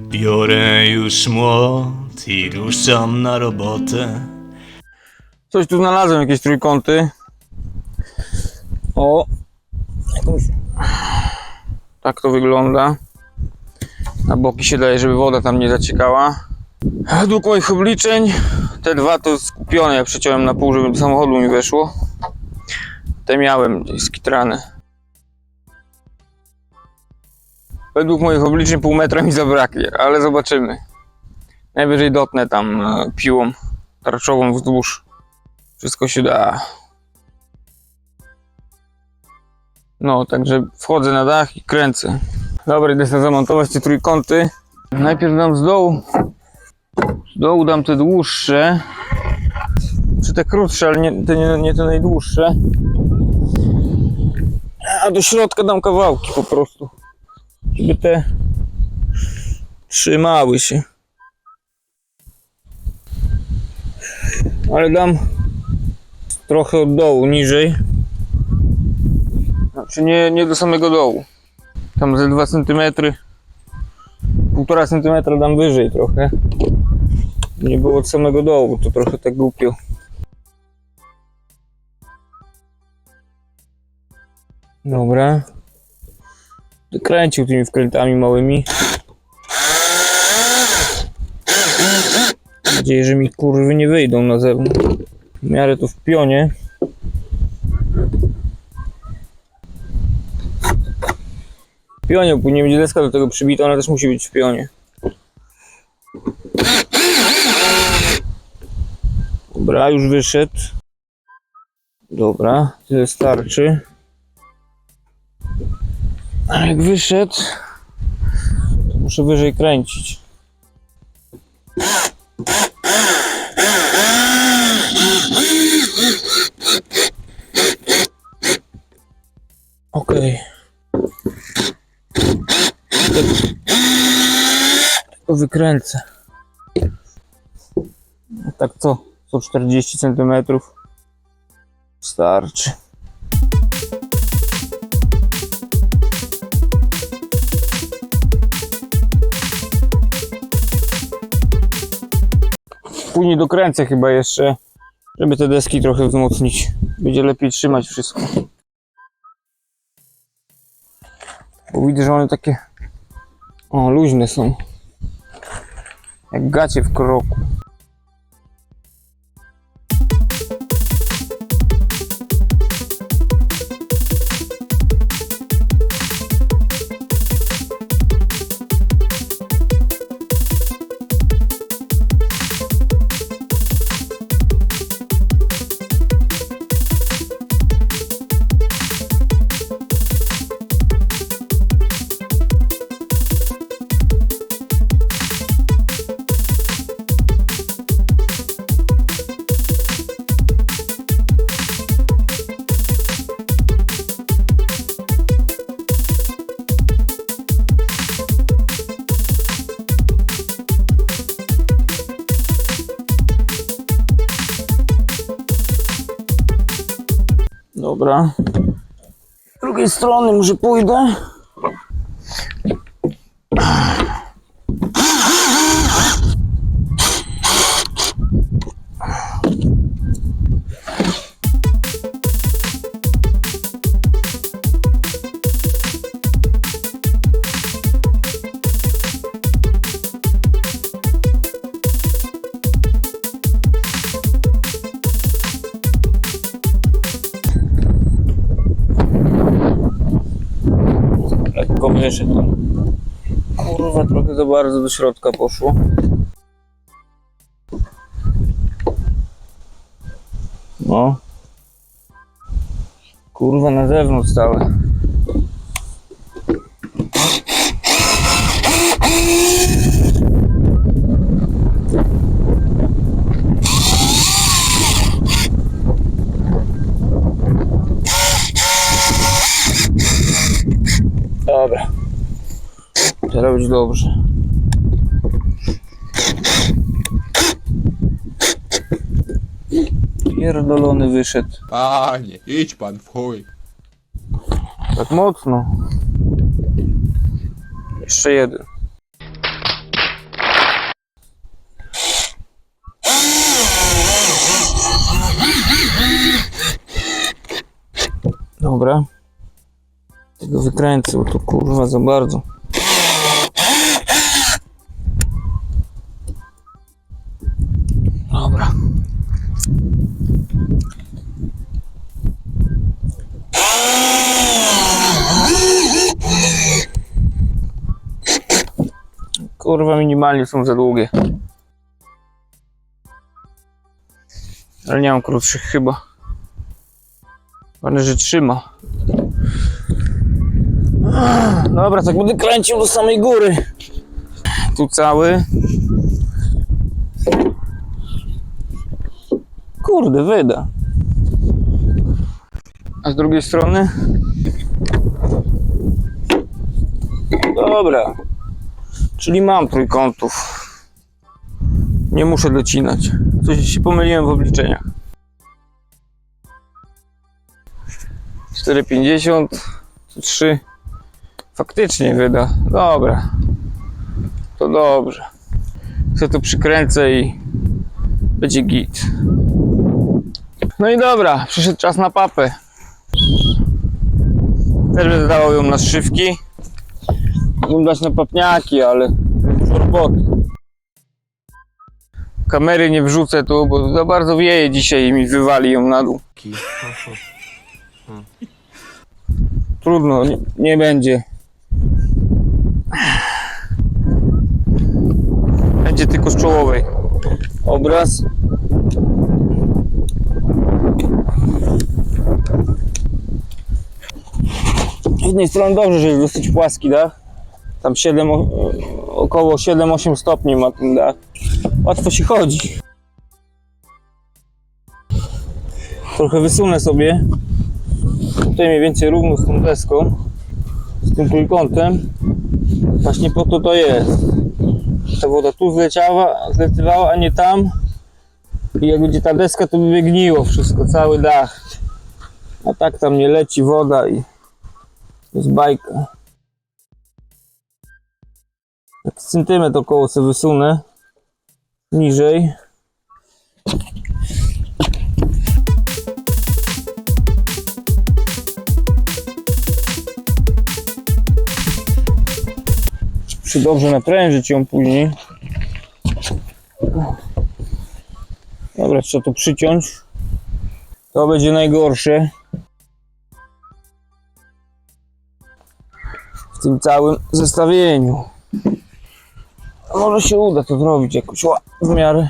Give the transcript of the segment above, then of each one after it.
Biorę już młot i ruszam na robotę. Coś tu znalazłem, jakieś trójkąty. O! Tak to wygląda. Na boki się daje, żeby woda tam nie zaciekała. Według moich obliczeń te dwa to skupione. Ja przeciąłem na pół, żeby do samochodu mi weszło. Te miałem gdzieś skitrane. Według moich obliczeń pół metra mi zabraknie, ale zobaczymy. Najwyżej dotnę tam e, piłą tarczową wzdłuż. Wszystko się da. No, także wchodzę na dach i kręcę. Dobra, idę sobie zamontować te trójkąty. Najpierw dam z dołu. Z dołu dam te dłuższe. Czy te krótsze, ale nie te, nie, nie te najdłuższe. A do środka dam kawałki po prostu. Żeby te trzymały się. Ale dam trochę od dołu, niżej. Znaczy nie, nie do samego dołu. Tam ze 2 cm, 1,5 cm dam wyżej trochę. Nie było od samego dołu, to trochę tak głupio. Dobra. Kręcił tymi wkrętami małymi. Mam nadzieję, że mi kurwy nie wyjdą na zewnątrz. W miarę to w pionie. W pionie, później będzie deska do tego przybita, ona też musi być w pionie. Dobra, już wyszedł. Dobra, tyle starczy. Jak wyszedł, to muszę wyżej kręcić. Okej. Tylko wykręcę. No Tak co? Co 40 cm. Starczy. Później dokręcę chyba jeszcze, żeby te deski trochę wzmocnić. Będzie lepiej trzymać wszystko. Bo widzę, że one takie o, luźne są. Jak gacie w kroku. Dobra. Z drugiej strony może pójdę. Za bardzo do środka poszło. No. Kurwa, na zewnątrz całe. Dobra. Teraz być dobrze. Pierdolony wyszedł. Panie, idź pan w chuj. Tak mocno. Jeszcze jeden. Dobra. Tego wykręcę, bo to kurwa za bardzo. Kurwa, minimalnie są za długie. Ale nie mam krótszych chyba. Ważne, że trzyma. Dobra, tak będę kręcił do samej góry. Tu cały. Kurde, wyda. A z drugiej strony? Dobra. Czyli mam trójkątów. Nie muszę docinać. Coś się pomyliłem w obliczeniach. 4,50 3 Faktycznie wyda. Dobra. To dobrze. Co tu przykręcę i będzie git. No i dobra, przyszedł czas na papę. Też będę dawał ją na szywki. Mógłbym dać na papniaki, ale roboty. Kamery nie wrzucę tu, bo za bardzo wieje dzisiaj i mi wywali ją na dół. Trudno, nie, nie będzie. Będzie tylko z czołowej. Obraz. Z jednej strony dobrze, że jest dosyć płaski dach. Tam 7, o- około 7-8 stopni ma ten dach. Łatwo się chodzi. Trochę wysunę sobie. Tutaj mniej więcej równo z tą deską. Z tym trójkątem. Właśnie po to to jest. Ta woda tu zleciała, zlecywała, a nie tam. I jak będzie ta deska, to by wygniło wszystko, cały dach. A tak tam nie leci woda i jest bajka. Centymetr około sobie wysunę. Niżej. Muszę dobrze naprężyć ją później. Dobra, trzeba to przyciąć. To będzie najgorsze. W tym całym zestawieniu. A może się uda to zrobić jakoś w miarę,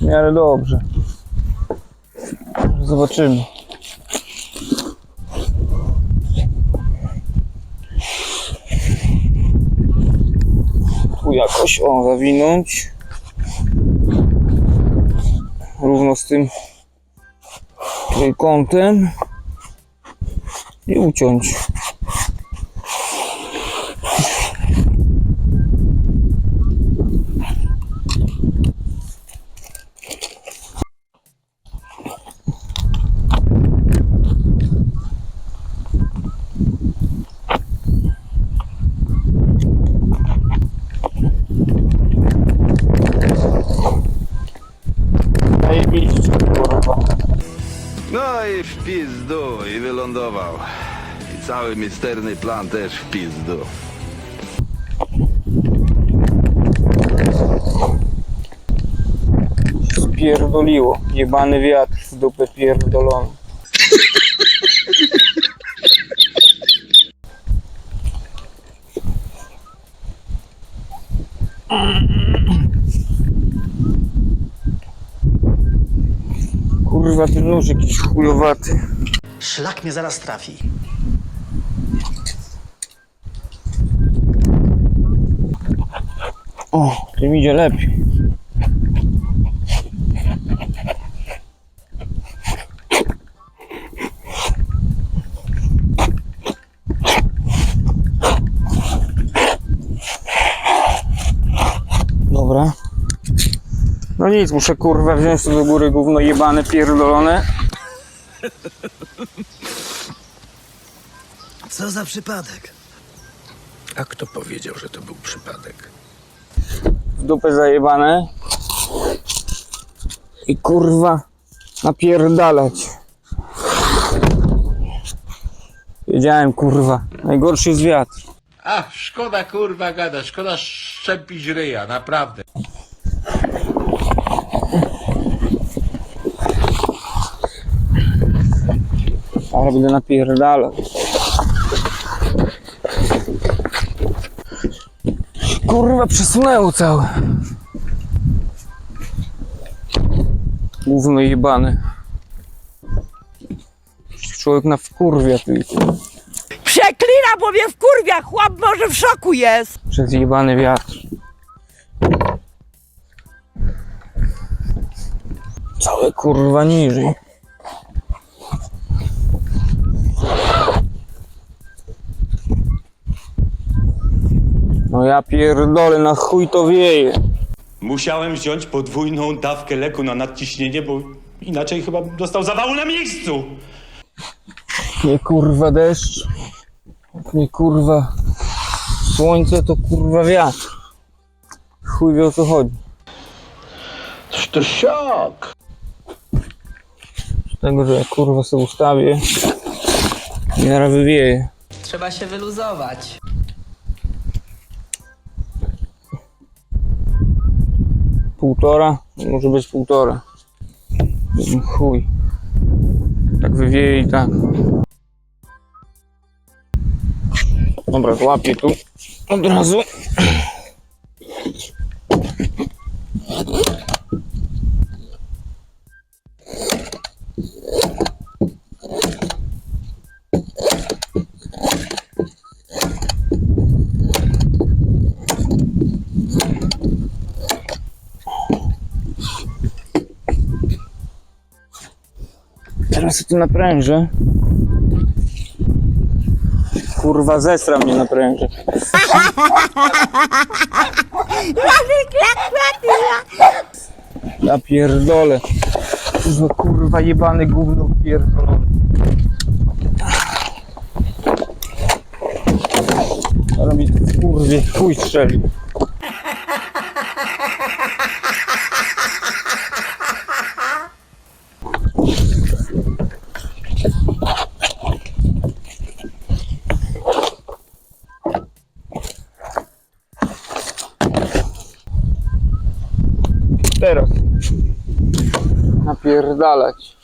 w miarę dobrze. Zobaczymy. Tu jakoś o zawinąć. Równo z tym trójkątem i uciąć. Zajebiście, kurwa. No i w i wylądował. I cały misterny plan też w pizdu. Spierdoliło. Jebany wiatr w dupę pierdolony. Kurwa, ten nóż jakiś chujowaty. Szlak mnie zaraz trafi. O, tym idzie lepiej. Dobra. No nic, muszę kurwa wziąć to do góry gówno jebane, pierdolone. Co za przypadek? A kto powiedział, że to był przypadek? w dupę zajebane i kurwa napierdalać. Wiedziałem, kurwa. Najgorszy jest wiatr. A, szkoda kurwa gada, szkoda szczepić ryja, naprawdę. Ale będę napierdalał. Kurwa, przesunęło całe. Gówno jebane. Człowiek na wkurwia ty. Przeklina, bo mnie wkurwia, chłop może w szoku jest. Przez jebany wiatr. Całe kurwa niżej. No ja pierdolę, na chuj to wieje. Musiałem wziąć podwójną dawkę leku na nadciśnienie, bo inaczej chyba bym dostał zawału na miejscu. Nie kurwa deszcz. Nie kurwa słońce, to kurwa wiatr. Chuj wie o co chodzi. To szok! Z tego, że ja kurwa sobie ustawię i zaraz wywieje. Trzeba się wyluzować. Półtora? Może być półtora. Chuj. Tak wywieje i tak. Dobra, łapię tu od razu. Teraz tu naprężę. Kurwa, zesra mnie napręży. Ja pierdolę. Kurwa, kurwa jebany gówno pierdolony. Ale mi kurwie chuj strzeli. Teraz. Napierdalać.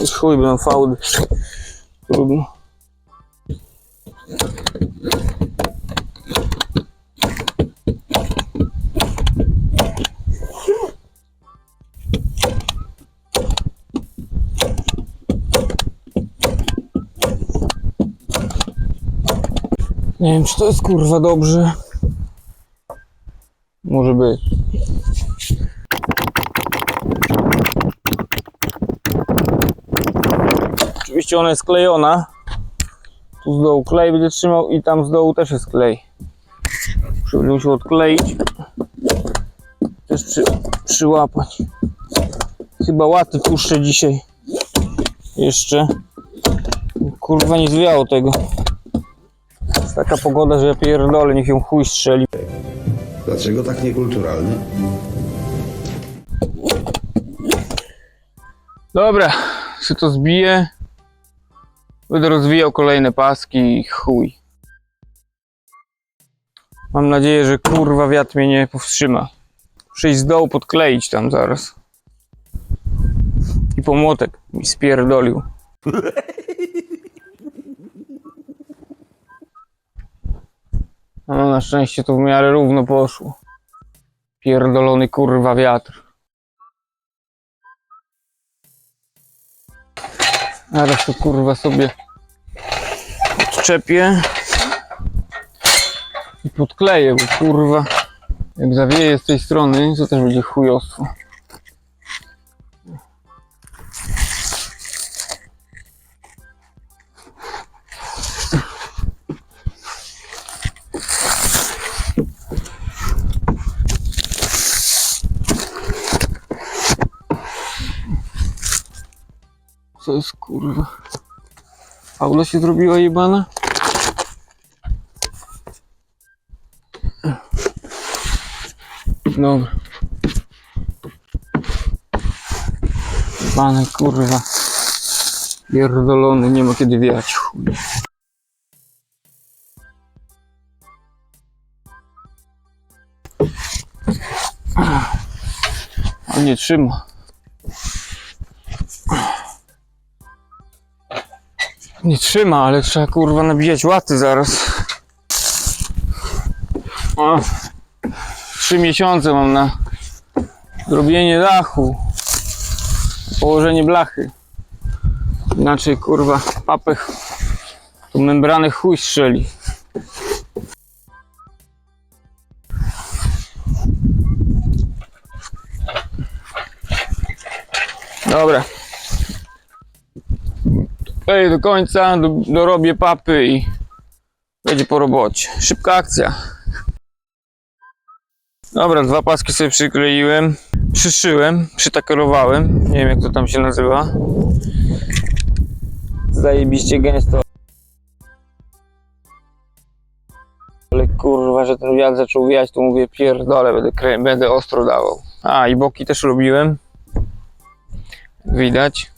Już chuj, będą faudy. Trudno. Nie wiem, czy to jest kurwa dobrze. Może być. Oczywiście ona jest klejona. Tu z dołu klej będzie trzymał i tam z dołu też jest klej. Będzie musiał odkleić. Też przy, przyłapać. Chyba łaty puszczę dzisiaj. Jeszcze. Kurwa nie zwiało tego. Jest taka pogoda, że pierdolę, niech ją chuj strzeli. Dlaczego tak niekulturalnie? Dobra, się to zbiję. Będę rozwijał kolejne paski i chuj. Mam nadzieję, że kurwa wiatr mnie nie powstrzyma. Muszę iść z dołu podkleić tam zaraz. I pomłotek mi spierdolił. No na szczęście to w miarę równo poszło. Pierdolony kurwa wiatr. Zaraz to kurwa sobie odczepię i podkleję, bo kurwa jak zawieje z tej strony, to też będzie chujostwo. Kurwa? Aula się zrobiła jebana? Dobra. Jebany kurwa. Pierdolony, nie ma kiedy wiać. Nie trzyma. Nie trzyma, ale trzeba kurwa nabijać łaty zaraz. O, trzy miesiące mam na zrobienie dachu. Położenie blachy. Inaczej kurwa papech tu membrany chuj strzeli. Dobra. Ej, do końca, do, dorobię papy i będzie po robocie. Szybka akcja. Dobra, dwa paski sobie przykleiłem, przyszyłem, przytakerowałem. Nie wiem jak to tam się nazywa. Zajebiście gęsto. Ale kurwa, że ten wiatr zaczął wiać, to mówię pierdolę, będę, będę ostro dawał. A, i boki też robiłem. Widać.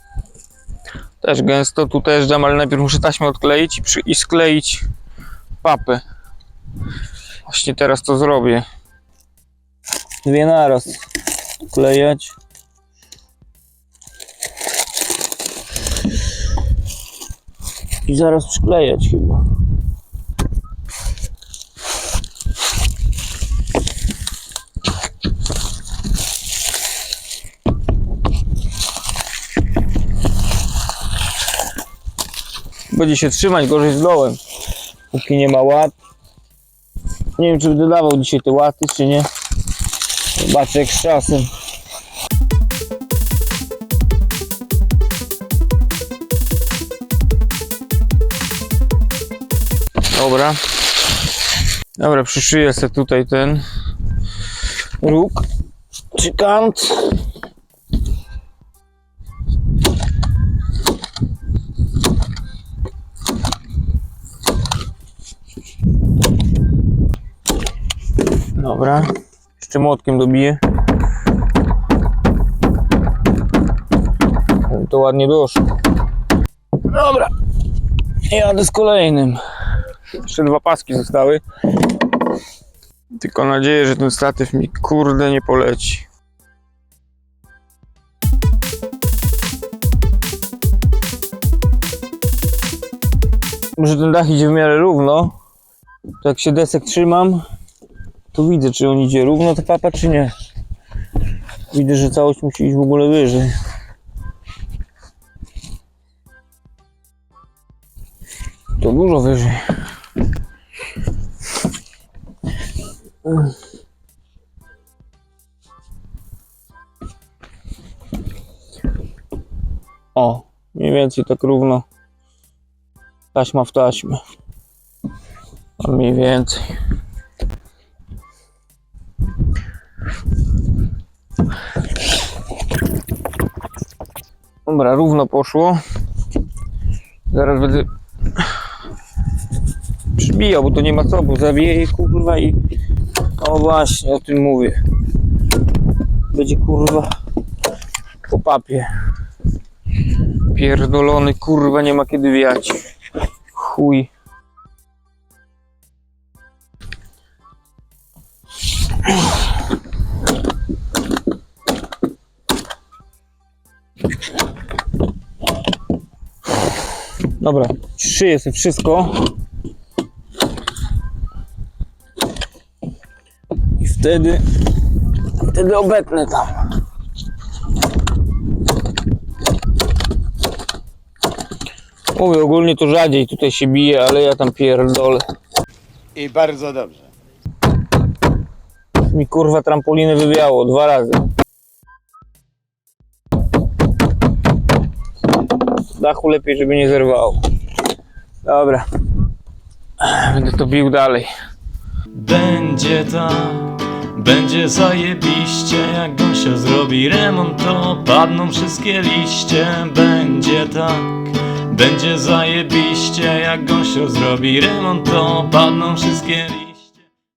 Też gęsto, tu też dam, ale najpierw muszę taśmę odkleić i, przy, i skleić papę. Właśnie teraz to zrobię. Dwie naraz klejać. I zaraz przyklejać chyba. Będzie się trzymać gorzej z dołem. Póki nie ma łat. Nie wiem, czy będę dawał dzisiaj te łaty, czy nie. Zobaczę jak z czasem. Dobra. Dobra, przyszyję sobie tutaj ten róg czy kant. Dobra. Jeszcze młotkiem dobiję. To ładnie doszło. Dobra. Jadę z kolejnym. Jeszcze dwa paski zostały. Tylko nadzieję, że ten statyw mi kurde nie poleci. Może ten dach idzie w miarę równo. To jak się desek trzymam, to widzę, czy on idzie równo ta papa, czy nie. Widzę, że całość musi iść w ogóle wyżej. To dużo wyżej. O, mniej więcej tak równo. Taśma w taśmę. A mniej więcej. Dobra, równo poszło. Zaraz będę przybijał, bo to nie ma co, bo zawieje kurwa i o właśnie, o tym mówię. Będzie kurwa po papie. Pierdolony kurwa nie ma kiedy wiać. Chuj. Dobra, szyję sobie wszystko. I wtedy, wtedy obetnę tam. Mówię, ogólnie to rzadziej tutaj się bije, ale ja tam pierdolę. I bardzo dobrze. Mi kurwa trampolinę wywiało dwa razy. Dachu lepiej, żeby nie zerwało. Dobra. Będę to bił dalej. Będzie tak, Będzie zajebiście, jak Gąsio zrobi remont, to padną wszystkie liście. Będzie tak, będzie zajebiście, jak Gąsio zrobi remont, to padną wszystkie liście.